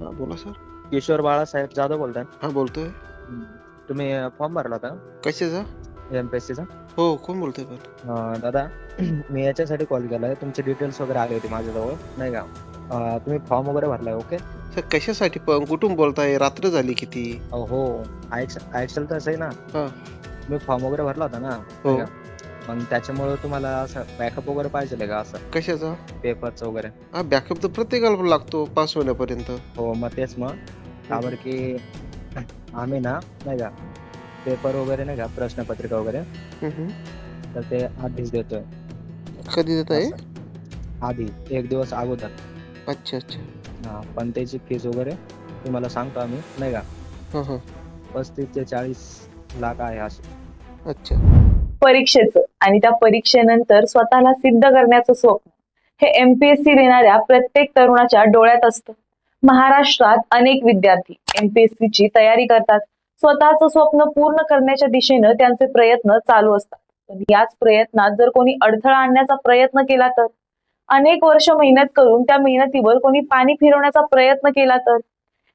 हा बोला सर. किशोर बाळासाहेब जाधव बोलताय. हा बोलतोय. तुम्ही फॉर्म भरला होता कशाचा? एमपीएससीचा हो कोण बोलतोय पण? दादा मी याच्यासाठी कॉल केलाय. तुमचे डिटेल्स वगैरे आले होते माझ्याजवळ नाही का? अं, तुम्ही फॉर्म वगैरे भरलाय ओके सर कशासाठी पण? कुठून बोलताय? रात्र झाली किती? हो. ऍक्च्युअल तर असं आहे ना. हा. मी फॉर्म वगैरे भरला होता ना? हो. नाही का? मग त्याच्यामुळे तुम्हाला असं बॅकअप वगैरे पाहिजे का असं? कशाचा? पेपरचं वगैरे. हा बॅकअप तर प्रत्येकाला लागतो पास होण्यापर्यंत. हो मग तेच मग. त्यावर की आम्ही ना नाही का पेपर वगैरे नाही का प्रश्नपत्रिका वगैरे. तर ते आधीच देतोय. कधी देत आहे. आधी एक दिवस अगोदर. अच्छा अच्छा. हा पण त्याची फीज वगैरे तुम्हाला सांगतो आम्ही नाही का? हा हा. पस्तीस ते चाळीस लाख आहे असे. अच्छा. परीक्षेचं आणि त्या परीक्षेनंतर स्वतःला सिद्ध करण्याचं स्वप्न. हे एमपीएससी देणाऱ्या प्रत्येक तरुणाच्या डोळ्यात असतं. महाराष्ट्रात अनेक विद्यार्थी एमपीएससी ची तयारी करतात. स्वतःचं स्वप्न पूर्ण करण्याच्या दिशेनं त्यांचे प्रयत्न चालू असतात. पण याच प्रयत्नात जर कोणी अडथळा आणण्याचा प्रयत्न केला तर? अनेक वर्ष मेहनत करून त्या मेहनतीवर कोणी पाणी फिरवण्याचा प्रयत्न केला तर?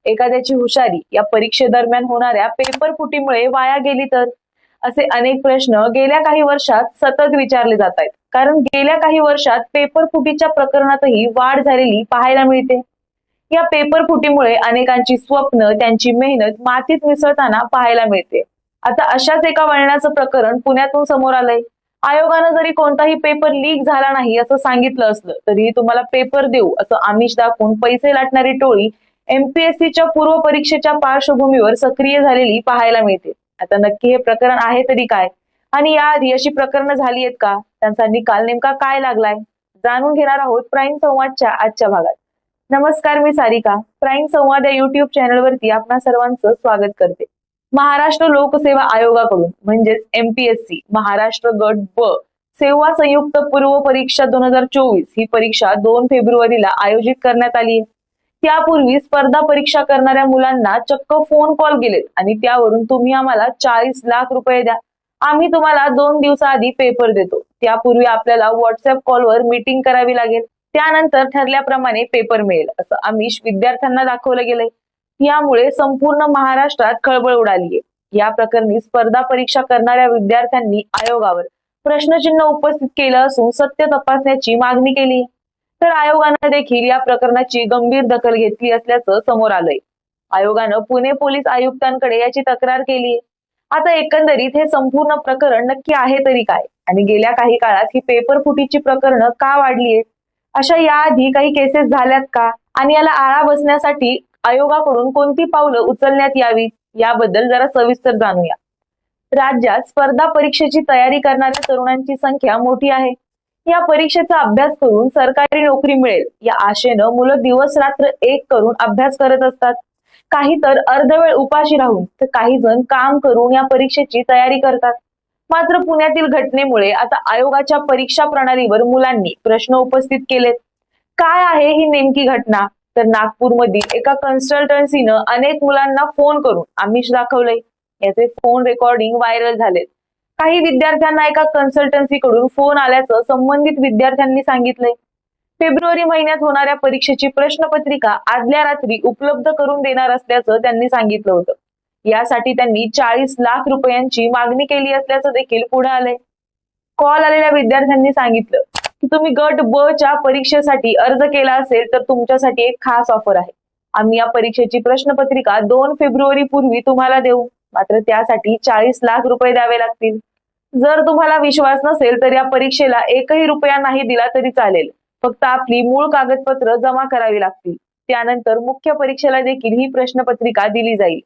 एखाद्याची हुशारी या परीक्षेदरम्यान होणाऱ्या पेपर फुटीमुळे वाया गेली तर? असे अनेक प्रश्न गेल्या काही वर्षात सतत विचारले जात आहेत. कारण गेल्या काही वर्षात पेपर फुटीच्या प्रकरणातही वाढ झालेली पाहायला मिळते. या पेपर फुटीमुळे अनेकांची स्वप्न त्यांची मेहनत मातीत मिसळताना पाहायला मिळते. आता अशाच एका वळणाचं प्रकरण पुण्यातून समोर आलंय. आयोगानं जरी कोणताही पेपर लीक झाला नाही असं सांगितलं असलं तरीही तुम्हाला पेपर देऊ असं आमिष दाखवून पैसे लाटणारी टोळी एमपीएससीच्या पूर्व परीक्षेच्या पार्श्वभूमीवर सक्रिय झालेली पाहायला मिळते. आता नक्की हे प्रकरण आहे तरी काय? आणि याआधी अशी प्रकरणं झाली आहेत का? त्यांचा निकाल नेमका काय लागलाय? जाणून घेणार आहोत प्राईम संवादच्या आजच्या भागात. नमस्कार मी सारिका. प्राईम संवाद या युट्यूब चॅनलवरती आपणा सर्वांचं स्वागत करते. महाराष्ट्र लोकसेवा आयोगाकडून म्हणजेच एमपीएससी महाराष्ट्र गट ब सेवा संयुक्त पूर्व परीक्षा दोन हजार चोवीस ही परीक्षा दोन फेब्रुवारीला आयोजित करण्यात आली आहे त्यापूर्वी स्पर्धा परीक्षा करणाऱ्या मुलांना चक्क फोन कॉल गेलेत आणि त्यावरून तुम्ही आम्हाला चाळीस लाख रुपये द्या. आम्ही तुम्हाला दोन दिवसाआधी पेपर देतो. त्यापूर्वी आपल्याला व्हॉट्सअप कॉलवर मीटिंग करावी लागेल. त्यानंतर ठरल्याप्रमाणे पेपर मिळेल असं आमिष विद्यार्थ्यांना दाखवलं गेलंय. यामुळे संपूर्ण महाराष्ट्रात खळबळ उडालीये. या प्रकरणी स्पर्धा परीक्षा करणाऱ्या विद्यार्थ्यांनी आयोगावर प्रश्नचिन्ह उपस्थित केलं असून सत्य तपासण्याची मागणी केली आहे. तर आयोगानं देखील या प्रकरणाची गंभीर दखल घेतली असल्याचं समोर आलंय. आयोगानं पुणे पोलीस आयुक्तांकडे याची तक्रार केली आता एकंदरीत हे संपूर्ण प्रकरण नक्की आहे तरी काय? आणि गेल्या काही काळात ही पेपर फुटीची प्रकरणं का वाढली आहेत अशा याआधी काही केसेस झाल्यात का? आणि याला आळा बसण्यासाठी आयोगाकडून कोणती पावलं उचलण्यात यावी? याबद्दल जरा सविस्तर जाणूया. राज्यात स्पर्धा परीक्षेची तयारी करणाऱ्या तरुणांची संख्या मोठी आहे. या परीक्षेचा अभ्यास करून सरकारी नोकरी मिळेल या आशेनं मुलं दिवस रात्र एक करून अभ्यास करत असतात. काही तर अर्धवेळ उपाशी राहून तर काही जण काम करून या परीक्षेची तयारी करतात. मात्र पुण्यातील घटनेमुळे आता आयोगाच्या परीक्षा प्रणालीवर मुलांनी प्रश्न उपस्थित केलेत. काय आहे ही नेमकी घटना? तर नागपूरमधील एका कन्सल्टन्सीनं अनेक मुलांना फोन करून आमिष दाखवलंय. याचे फोन रेकॉर्डिंग व्हायरल झालेत. काही विद्यार्थ्यांना एका कन्सल्टन्सीकडून फोन आल्याचं संबंधित विद्यार्थ्यांनी सांगितलंय. फेब्रुवारी महिन्यात होणाऱ्या परीक्षेची प्रश्नपत्रिका आदल्या रात्री उपलब्ध करून देणार असल्याचं त्यांनी सांगितलं होतं. यासाठी त्यांनी चाळीस लाख रुपयांची मागणी केली असल्याचं देखील पुढे आलंय. कॉल आलेल्या विद्यार्थ्यांनी सांगितलं की तुम्ही गट ब च्या परीक्षेसाठी अर्ज केला असेल तर तुमच्यासाठी एक खास ऑफर आहे. आम्ही या परीक्षेची प्रश्नपत्रिका दोन फेब्रुवारी पूर्वी तुम्हाला देऊ. मात्र त्यासाठी चाळीस लाख रुपये द्यावे लागतील. जर तुम्हाला विश्वास नसेल तर या परीक्षेला एकही रुपया नाही दिला तरी चालेल. फक्त आपली मूळ कागदपत्र जमा करावी लागतील. त्यानंतर मुख्य परीक्षेला देखील ही प्रश्नपत्रिका दिली जाईल.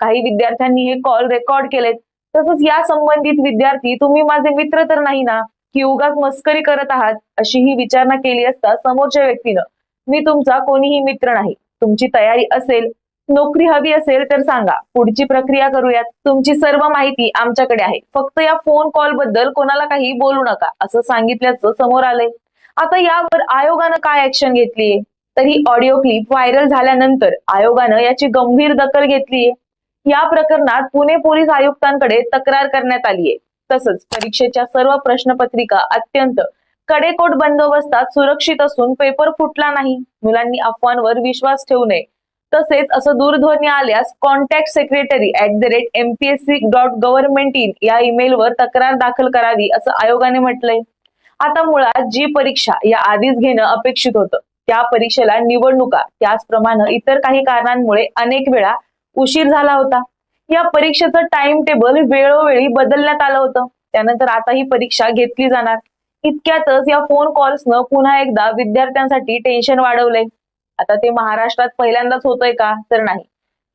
काही विद्यार्थ्यांनी हे कॉल रेकॉर्ड केलेत. तसंच या संबंधित विद्यार्थी तुम्ही माझे मित्र तर नाही ना? की उगाच मस्करी करत आहात? अशी ही विचारणा केली असता समोरच्या व्यक्तीनं मी तुमचा कोणीही मित्र नाही. तुमची तयारी असेल नोकरी हवी असेल तर सांगा. पुढची प्रक्रिया करूयात. तुमची सर्व माहिती आमच्याकडे आहे. फक्त या फोन कॉलबद्दल कोणाला काही बोलू नका. असं सांगितल्याचं समोर आलंय. आता यावर आयोगानं काय ऍक्शन घेतलीये? तर ही ऑडिओ क्लिप व्हायरल झाल्यानंतर आयोगानं याची गंभीर दखल घेतलीये. या प्रकरणात पुणे पोलीस आयुक्तांकडे तक्रार करण्यात आली आहे तसंच परीक्षेच्या सर्व प्रश्नपत्रिका अत्यंत कडेकोट बंदोबस्तात सुरक्षित असून पेपर फुटला नाही. मुलांनी अफवांवर विश्वास ठेवू नये. तसेच असं दूरध्वनी आल्यास contact secretary at the rate MPSC dot government in या ईमेलवर तक्रार दाखल करावी असं आयोगाने म्हटलंय. आता मुळात जी परीक्षा या आधीच घेणं अपेक्षित होतं. त्या परीक्षेला निवडणुका त्याचप्रमाणे इतर काही कारणांमुळे अनेक वेळा उशीर झाला होता. या परीक्षेचं टाइम टेबल वेळोवेळी बदलण्यात आलं होतं. त्यानंतर आता ही परीक्षा घेतली जाणार. इतक्यातच या फोन कॉल्सनं पुन्हा एकदा विद्यार्थ्यांसाठी टेन्शन वाढवलंय. आता ते महाराष्ट्रात पहिल्यांदाच होतंय का? तर नाही.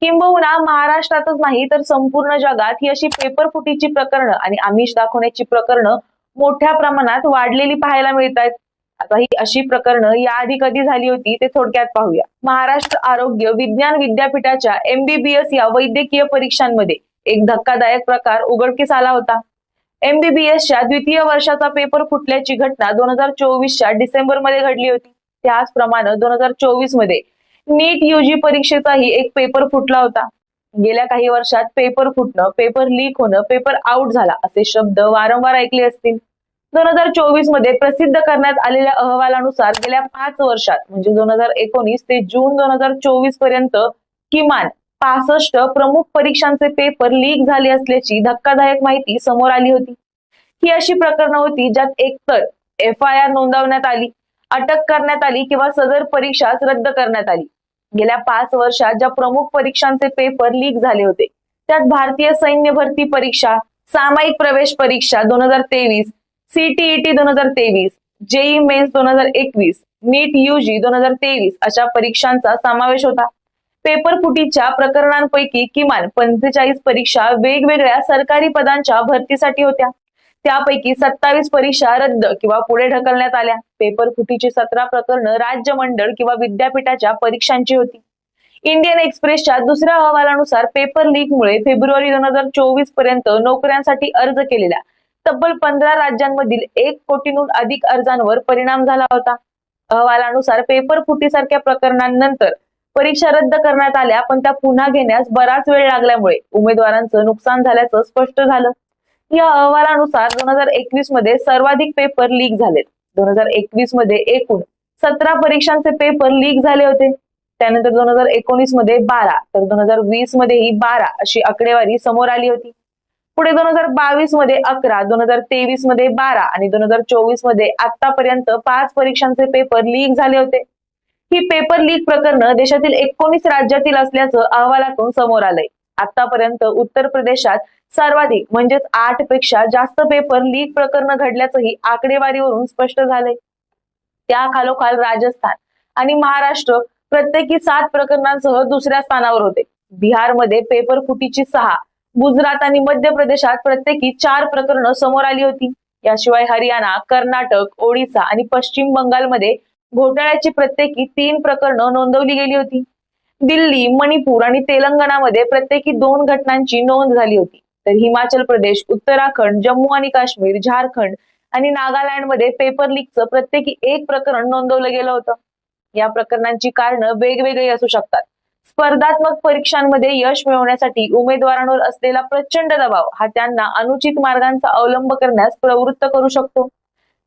किंबहुना महाराष्ट्रातच नाही तर संपूर्ण जगात ही अशी पेपर फुटीची प्रकरणं आणि आमिष दाखवण्याची प्रकरणं मोठ्या प्रमाणात वाढलेली पाहायला मिळत आहेत आता ही अशी प्रकरणं याआधी कधी झाली होती ते थोडक्यात पाहूया. महाराष्ट्र आरोग्य विज्ञान विद्यापीठाच्या एमबीबीएस या वैद्यकीय परीक्षांमध्ये एक धक्कादायक प्रकार उघडकीस आला होता. एमबीबीएसच्या द्वितीय वर्षाचा पेपर फुटल्याची घटना दोन हजार चोवीसच्या डिसेंबरमध्ये घडली होती. त्याचप्रमाणे दोन हजार चोवीसमध्ये नीट युजी परीक्षेचाही एक पेपर फुटला होता. गेल्या काही वर्षात पेपर फुटणं पेपर लीक होणं पेपर आउट झाला असे शब्द वारंवार ऐकले असतील. दोन हजार चोवीसमध्ये प्रसिद्ध करण्यात आलेल्या अहवालानुसार गेल्या पाच वर्षात म्हणजे दोन हजार एकोणीस ते जून दोन हजार चोवीसपर्यंत किमान पासष्ट प्रमुख परीक्षांचे पेपर लीक झाले असल्याची धक्कादायक माहिती समोर आली होती. ही अशी प्रकरणं होती ज्यात एकतर एफ आय आर नोंदवण्यात आली अटक करण्यात आली किंवा सदर परीक्षाच रद्द करण्यात आली. गेल्या पाच वर्षात ज्या प्रमुख परीक्षांचे पेपर लीक झाले होते त्यात भारतीय सैन्य भरती परीक्षा सामायिक प्रवेश परीक्षा दोन हजार तेवीस सीटीईटी दोन हजार तेवीस जेई मेन्स दोन हजार एकवीस नीट यूजी दोन हजार तेवीस अशा परीक्षांचा समावेश होता. पेपर फुटीच्या प्रकरणांपैकी किमान पंचेचाळीस परीक्षा वेगवेगळ्या सरकारी पदांच्या भरतीसाठी होत्या. त्यापैकी सत्तावीस परीक्षा रद्द किंवा पुढे ढकलण्यात आल्या. पेपर फुटीची सतरा प्रकरणं राज्य मंडळ किंवा विद्यापीठाच्या परीक्षांची होती. इंडियन एक्सप्रेसच्या दुसऱ्या अहवालानुसार पेपर लीकमुळे फेब्रुवारी दोन हजार चोवीसपर्यंत नोकऱ्यांसाठी अर्ज केलेल्या तब्बल पंधरा राज्यांमधील एक कोटींहून अधिक अर्जांवर परिणाम झाला होता. अहवालानुसार पेपर फुटीसारख्या प्रकरणांनंतर परीक्षा रद्द करण्यात आल्या पण त्या पुन्हा घेण्यास बराच वेळ लागल्यामुळे उमेदवारांचं नुकसान झाल्याचं स्पष्ट झालं. या अहवालानुसार दोन हजार एकवीसमध्ये सर्वाधिक पेपर लीक झालेत. दोन हजार एकवीसमध्ये एकूण सतरा परीक्षांचे पेपर लीक झाले होते. त्यानंतर दोन हजार एकोणीसमध्ये बारा तर दोन हजार वीस मध्येही बारा अशी आकडेवारी समोर आली होती. पुढे दोन हजार बावीसमध्ये अकरा दोन हजार तेवीसमध्ये बारा आणि दोन हजार चोवीसमध्ये आतापर्यंत पाच परीक्षांचे पेपर लीक झाले होते. ही पेपर लीक प्रकरणं देशातील एकोणीस राज्यातील असल्याचं अहवालातून समोर आलंय. आतापर्यंत उत्तर प्रदेशात सर्वाधिक म्हणजेच आठपेक्षा जास्त पेपर लीक प्रकरण घडल्याचंही आकडेवारीवरून स्पष्ट झालंय. त्या खालोखाल राजस्थान आणि महाराष्ट्र प्रत्येकी सात प्रकरणांसह दुसऱ्या स्थानावर होते. बिहारमध्ये पेपर फुटीची सहा गुजरात आणि मध्य प्रदेशात प्रत्येकी चार प्रकरणं समोर आली होती. याशिवाय हरियाणा कर्नाटक ओडिसा आणि पश्चिम बंगालमध्ये घोटाळ्याची प्रत्येकी तीन प्रकरणं नोंदवली गेली होती. दिल्ली मणिपूर आणि तेलंगणामध्ये प्रत्येकी दोन घटनांची नोंद झाली होती. तर हिमाचल प्रदेश उत्तराखंड जम्मू आणि काश्मीर झारखंड आणि नागालँडमध्ये पेपर लीकचं प्रत्येकी एक प्रकरण नोंदवलं गेलं होतं. या प्रकरणांची कारणं वेगवेगळी असू शकतात. स्पर्धात्मक परीक्षांमध्ये यश मिळवण्यासाठी उमेदवारांवर असलेला प्रचंड दबाव हा त्यांना अनुचित मार्गांचा अवलंब करण्यास प्रवृत्त करू शकतो.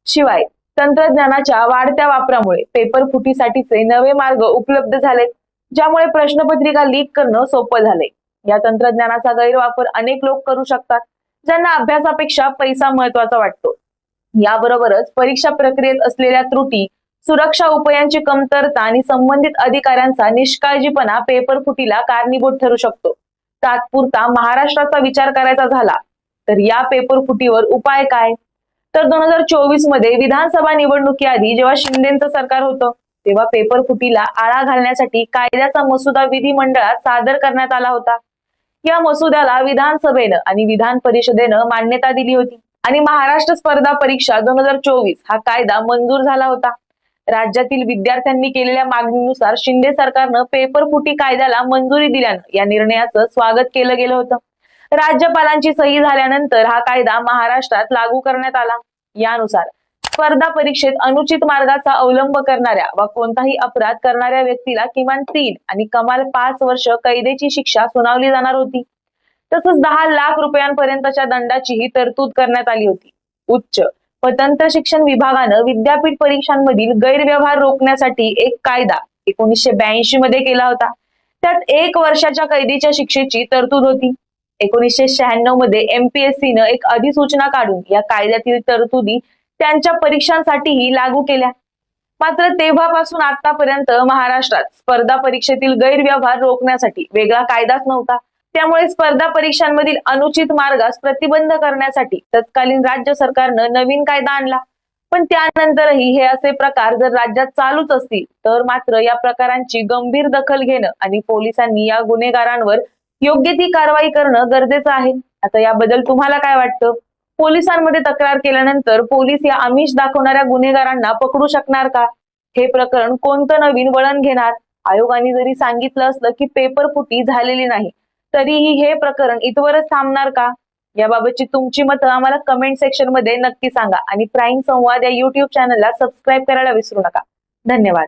शिवाय तंत्रज्ञानाच्या वाढत्या वापरामुळे पेपर फुटीसाठीचे नवे मार्ग उपलब्ध झालेत ज्यामुळे प्रश्नपत्रिका लीक करणं सोपं झालंय. या तंत्रज्ञानाचा गैरवापर अनेक लोक करू शकतात ज्यांना अभ्यासापेक्षा पैसा महत्त्वाचा वाटतो. याबरोबरच परीक्षा प्रक्रियेत असलेल्या त्रुटी सुरक्षा उपायांची कमतरता आणि संबंधित अधिकाऱ्यांचा निष्काळजीपणा पेपर फुटीला कारणीभूत ठरू शकतो. तात्पुरता महाराष्ट्राचा विचार करायचा झाला तर या पेपर फुटीवर उपाय काय? तर दोन हजार चोवीसमध्ये विधानसभा निवडणुकीआधी जेव्हा शिंदेचं सरकार होतं तेव्हा पेपर फुटीला आळा घालण्यासाठी कायद्याचा मसुदा विधिमंडळात सादर करण्यात आला होता. या मसुद्याला विधानसभेनं आणि विधान परिषदेनं मान्यता दिली होती. आणि महाराष्ट्र स्पर्धा परीक्षा दोन हजार चोवीस हा कायदा मंजूर झाला होता. राज्यातील विद्यार्थ्यांनी केलेल्या मागणीनुसार शिंदे सरकारनं पेपर फुटी कायद्याला मंजुरी दिल्यानं या निर्णयाचं स्वागत केलं गेलं होतं. राज्यपालांची सही झाल्यानंतर हा कायदा महाराष्ट्रात लागू करण्यात आला. यानुसार स्पर्धा परीक्षेत अनुचित मार्गाचा अवलंब करणाऱ्या व कोणताही अपराध करणाऱ्या व्यक्तीला किमान तीन आणि कमाल पाच वर्ष कैदेची शिक्षा सुनावली जाणार होती. तसंच दहा लाख रुपयांपर्यंतच्या दंडाचीही तरतूद करण्यात आली होती. उच्च व तंत्र शिक्षण विभागानं विद्यापीठ परीक्षांमधील गैरव्यवहार रोखण्यासाठी एक कायदा एकोणीसशे ब्याऐंशी मध्ये केला होता. त्यात एक वर्षाच्या कैदीच्या शिक्षेची तरतूद होती. एकोणीसशे शहाण्णवमध्ये एमपीएससीनं एक अधिसूचना काढून या कायद्यातील तरतुदी त्यांच्या परीक्षांसाठीही लागू केल्या. मात्र तेव्हापासून आतापर्यंत महाराष्ट्रात स्पर्धा परीक्षेतील गैरव्यवहार रोखण्यासाठी वेगळा कायदाच नव्हता. त्यामुळे स्पर्धा परीक्षांमधील अनुचित मार्गास प्रतिबंध करण्यासाठी तत्कालीन राज्य सरकारनं नवीन कायदा आणला. पण त्यानंतरही हे असे प्रकार जर राज्यात चालूच असतील तर मात्र या प्रकारांची गंभीर दखल घेणं आणि पोलिसांनी या गुन्हेगारांवर योग्य ती कारवाई करणं गरजेचं आहे. आता याबद्दल तुम्हाला काय वाटतं? पोलिसांमध्ये तक्रार केल्यानंतर पोलीस या आमिष दाखवणाऱ्या गुन्हेगारांना पकडू शकणार का? हे प्रकरण कोणतं नवीन वळण घेणार? आयोगाने जरी सांगितलं असलं की पेपर फुटी झालेली नाही तरीही हे प्रकरण इथवरच थांबणार का? याबाबतची तुमची मतं आम्हाला कमेंट सेक्शनमध्ये नक्की सांगा आणि प्राईम संवाद या युट्यूब चॅनलला सबस्क्राईब करायला विसरू नका. धन्यवाद.